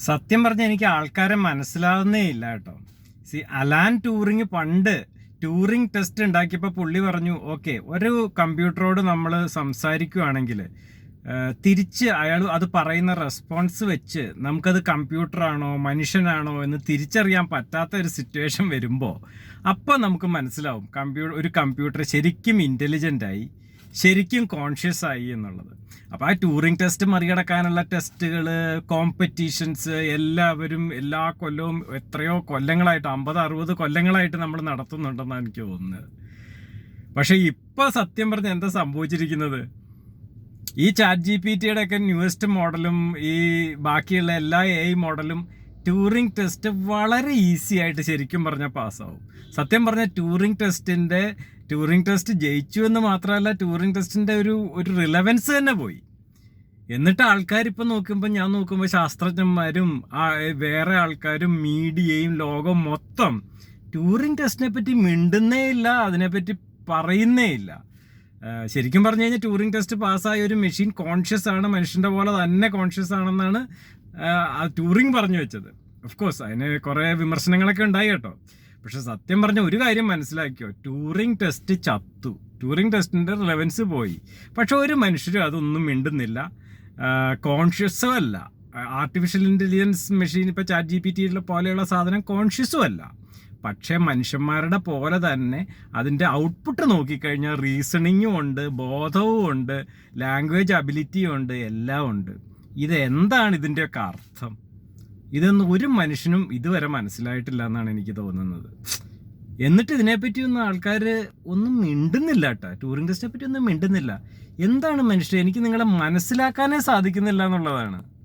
സത്യം പറഞ്ഞാൽ എനിക്ക് ആൾക്കാരെ മനസ്സിലാവുന്നേ ഇല്ല കേട്ടോ. സി അലാൻ ടൂറിങ് പണ്ട് ടൂറിങ് ടെസ്റ്റ് ഉണ്ടാക്കിയപ്പോൾ പുള്ളി പറഞ്ഞു ഓക്കെ ഒരു കമ്പ്യൂട്ടറോട് നമ്മൾ സംസാരിക്കുകയാണെങ്കിൽ തിരിച്ച് അയാൾ അത് പറയുന്ന റെസ്പോൺസ് വെച്ച് നമുക്കത് കമ്പ്യൂട്ടറാണോ മനുഷ്യനാണോ എന്ന് തിരിച്ചറിയാൻ പറ്റാത്ത ഒരു സിറ്റുവേഷൻ വരുമ്പോൾ അപ്പോൾ നമുക്ക് മനസ്സിലാവും. കമ്പ്യൂ ഒരു കമ്പ്യൂട്ടർ ശരിക്കും ഇന്റലിജന്റ് ആയി ശരിക്കും കോൺഷ്യസ് ആയി എന്നുള്ളത്. അപ്പോൾ ആ ടൂറിംഗ് ടെസ്റ്റ് മറികടക്കാനുള്ള ടെസ്റ്റുകൾ കോമ്പറ്റീഷൻസ് എല്ലാവരും എല്ലാ കൊല്ലവും എത്രയോ കൊല്ലങ്ങളായിട്ട് അമ്പത് അറുപത് കൊല്ലങ്ങളായിട്ട് നമ്മൾ നടത്തുന്നുണ്ടെന്നാണ് എനിക്ക് തോന്നുന്നത്. പക്ഷേ ഇപ്പോൾ സത്യം പറഞ്ഞ് എന്താ സംഭവിച്ചിരിക്കുന്നത്? ഈ ചാറ്റ് ജി പി ടിയുടെ ഒക്കെ ന്യൂവസ്റ്റ് മോഡലും ഈ ബാക്കിയുള്ള എല്ലാ എ ഐ മോഡലും ടൂറിംഗ് ടെസ്റ്റ് വളരെ ഈസി ആയിട്ട് ശരിക്കും പറഞ്ഞാൽ പാസ്സാവും സത്യം പറഞ്ഞാൽ ടൂറിംഗ് ടെസ്റ്റിന്റെ ടൂറിംഗ് ടെസ്റ്റ് ജയിച്ചു എന്ന് മാത്രമല്ല ടൂറിംഗ് ടെസ്റ്റിന്റെ ഒരു ഒരു റിലവൻസ് തന്നെ പോയി. എന്നിട്ട് ആൾക്കാർ ഇപ്പം നോക്കുമ്പോൾ ഞാൻ നോക്കുമ്പോൾ ശാസ്ത്രജ്ഞന്മാരും വേറെ ആൾക്കാരും മീഡിയയും ലോകം മൊത്തം ടൂറിംഗ് ടെസ്റ്റിനെ പറ്റി മിണ്ടുന്നേ ഇല്ല അതിനെപ്പറ്റി പറയുന്നേ ഇല്ല. ശരിക്കും പറഞ്ഞു കഴിഞ്ഞാൽ ടൂറിംഗ് ടെസ്റ്റ് പാസ്സായ ഒരു മെഷീൻ കോൺഷ്യസ് ആണ് മനുഷ്യന്റെ പോലെ തന്നെ കോൺഷ്യസ് ആണെന്നാണ് ടൂറിംഗ് പറഞ്ഞു വെച്ചത്. ഓഫ് കോഴ്സ് അതിന് കുറേ വിമർശനങ്ങളൊക്കെ ഉണ്ടായി കേട്ടോ. പക്ഷെ സത്യം പറഞ്ഞ ഒരു കാര്യം മനസ്സിലാക്കിയോ? ടൂറിംഗ് ടെസ്റ്റ് ചത്തു. ടൂറിംഗ് ടെസ്റ്റിന്റെ റിലവൻസ് പോയി. പക്ഷെ ഒരു മനുഷ്യരും അതൊന്നും മിണ്ടുന്നില്ല. കോൺഷ്യസും അല്ല. ആർട്ടിഫിഷ്യൽ ഇന്റലിജൻസ് മെഷീൻ ഇപ്പോൾ ചാറ്റ് ജി പി ടി പോലെയുള്ള സാധനം കോൺഷ്യസും അല്ല. പക്ഷേ മനുഷ്യന്മാരുടെ പോലെ തന്നെ അതിന്റെ ഔട്ട്പുട്ട് നോക്കിക്കഴിഞ്ഞാൽ റീസണിങ്ങും ഉണ്ട് ബോധവും ഉണ്ട് ലാംഗ്വേജ് അബിലിറ്റിയും ഉണ്ട് എല്ലാം ഉണ്ട്. ഇതെന്താണ് ഇതിന്റെയൊക്കെ അർത്ഥം? ഇതൊന്നും ഒരു മനുഷ്യനും ഇതുവരെ മനസ്സിലായിട്ടില്ല എന്നാണ് എനിക്ക് തോന്നുന്നത്. എന്നിട്ട് ഇതിനെപ്പറ്റി ഒന്നും ആൾക്കാർ ഒന്നും മിണ്ടുന്നില്ല കേട്ടോ. ടൂറിംഗ് ഗസ്റ്റിനെ പറ്റി ഒന്നും മിണ്ടുന്നില്ല. എന്താണ് മനുഷ്യൻ എനിക്ക് നിങ്ങളെ മനസ്സിലാക്കാനേ സാധിക്കുന്നില്ല എന്നുള്ളതാണ്.